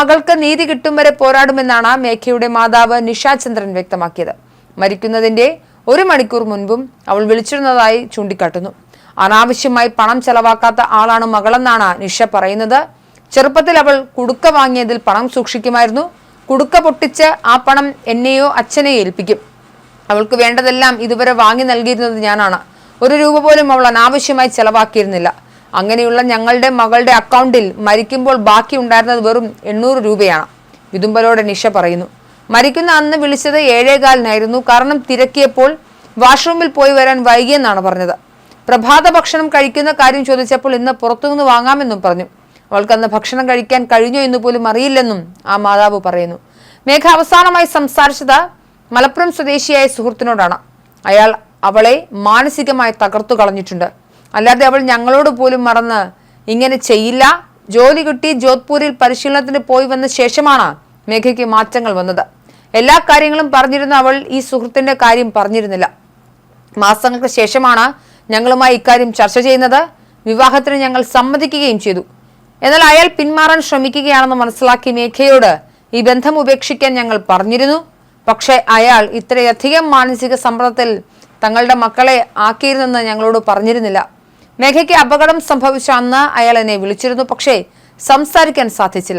മകൾക്ക് നീതി കിട്ടും വരെ പോരാടുമെന്നാണ് മേഘയുടെ മാതാവ് നിഷാചന്ദ്രൻ വ്യക്തമാക്കിയത്. മരിക്കുന്നതിന്റെ ഒരു മണിക്കൂർ മുൻപും അവൾ വിളിച്ചിരുന്നതായി ചൂണ്ടിക്കാട്ടുന്നു. അനാവശ്യമായി പണം ചെലവാക്കാത്ത ആളാണ് മകളെന്നാണ് നിഷ പറയുന്നത്. ചെറുപ്പത്തിൽ അവൾ കുടുക്ക വാങ്ങിയതിൽ പണം സൂക്ഷിക്കുമായിരുന്നു. കുടുക്ക പൊട്ടിച്ച് ആ പണം എന്നെയോ അച്ഛനെയോ ഏൽപ്പിക്കും. അവൾക്ക് വേണ്ടതെല്ലാം ഇതുവരെ വാങ്ങി നൽകിയിരുന്നത് ഞാനാണ്. ഒരു രൂപ പോലും അവൾ അനാവശ്യമായി ചെലവാക്കിയിരുന്നില്ല. അങ്ങനെയുള്ള ഞങ്ങളുടെ മകളുടെ അക്കൗണ്ടിൽ മരിക്കുമ്പോൾ ബാക്കി ഉണ്ടായിരുന്നത് വെറും എണ്ണൂറ് രൂപയാണ്. വിതുമ്പലോടെ നിഷ പറയുന്നു. മരിക്കുന്ന അന്ന് വിളിച്ചത് ഏഴേകാലിനായിരുന്നു. കാരണം തിരക്കിയപ്പോൾ വാഷ്റൂമിൽ പോയി വരാൻ വൈകിയെന്നാണ് പറഞ്ഞത്. പ്രഭാത ഭക്ഷണം കഴിക്കുന്ന കാര്യം ചോദിച്ചപ്പോൾ ഇന്ന് പുറത്തുനിന്ന് വാങ്ങാമെന്നും പറഞ്ഞു. അവൾക്ക് അന്ന് ഭക്ഷണം കഴിക്കാൻ കഴിഞ്ഞോ എന്ന് പോലും അറിയില്ലെന്നും ആ മാതാവ് പറയുന്നു. മേഘ അവസാനമായി സംസാരിച്ചത് മലപ്പുറം സ്വദേശിയായ സുഹൃത്തിനോടാണ്. അയാൾ അവളെ മാനസികമായി തകർത്തു കളഞ്ഞിട്ടുണ്ട്. അല്ലാതെ അവൾ ഞങ്ങളോട് പോലും മറന്ന് ഇങ്ങനെ ചെയ്യില്ല. ജോലി കിട്ടി ജോധ്പൂരിൽ പരിശീലനത്തിന് പോയി വന്ന ശേഷമാണ് മേഘയ്ക്ക് മാറ്റങ്ങൾ വന്നത്. എല്ലാ കാര്യങ്ങളും പറഞ്ഞിരുന്ന അവൾ ഈ സുഹൃത്തിന്റെ കാര്യം പറഞ്ഞിരുന്നില്ല. മാസങ്ങൾക്ക് ശേഷമാണ് ഞങ്ങളുമായി ഇക്കാര്യം ചർച്ച ചെയ്യുന്നത്. വിവാഹത്തിന് ഞങ്ങൾ സമ്മതിക്കുകയും ചെയ്തു. എന്നാൽ അയാൾ പിന്മാറാൻ ശ്രമിക്കുകയാണെന്ന് മനസ്സിലാക്കി മേഘയോട് ഈ ബന്ധം ഉപേക്ഷിക്കാൻ ഞങ്ങൾ പറഞ്ഞിരുന്നു. പക്ഷേ അയാൾ ഇത്രയധികം മാനസിക സമ്മർദ്ദത്തിൽ തങ്ങളുടെ മക്കളെ ആക്കിയിരുന്നെന്ന് ഞങ്ങളോട് പറഞ്ഞിരുന്നില്ല. മേഘയ്ക്ക് അപകടം സംഭവിച്ച അയാൾ എന്നെ വിളിച്ചിരുന്നു പക്ഷേ സംസാരിക്കാൻ സാധിച്ചില്ല.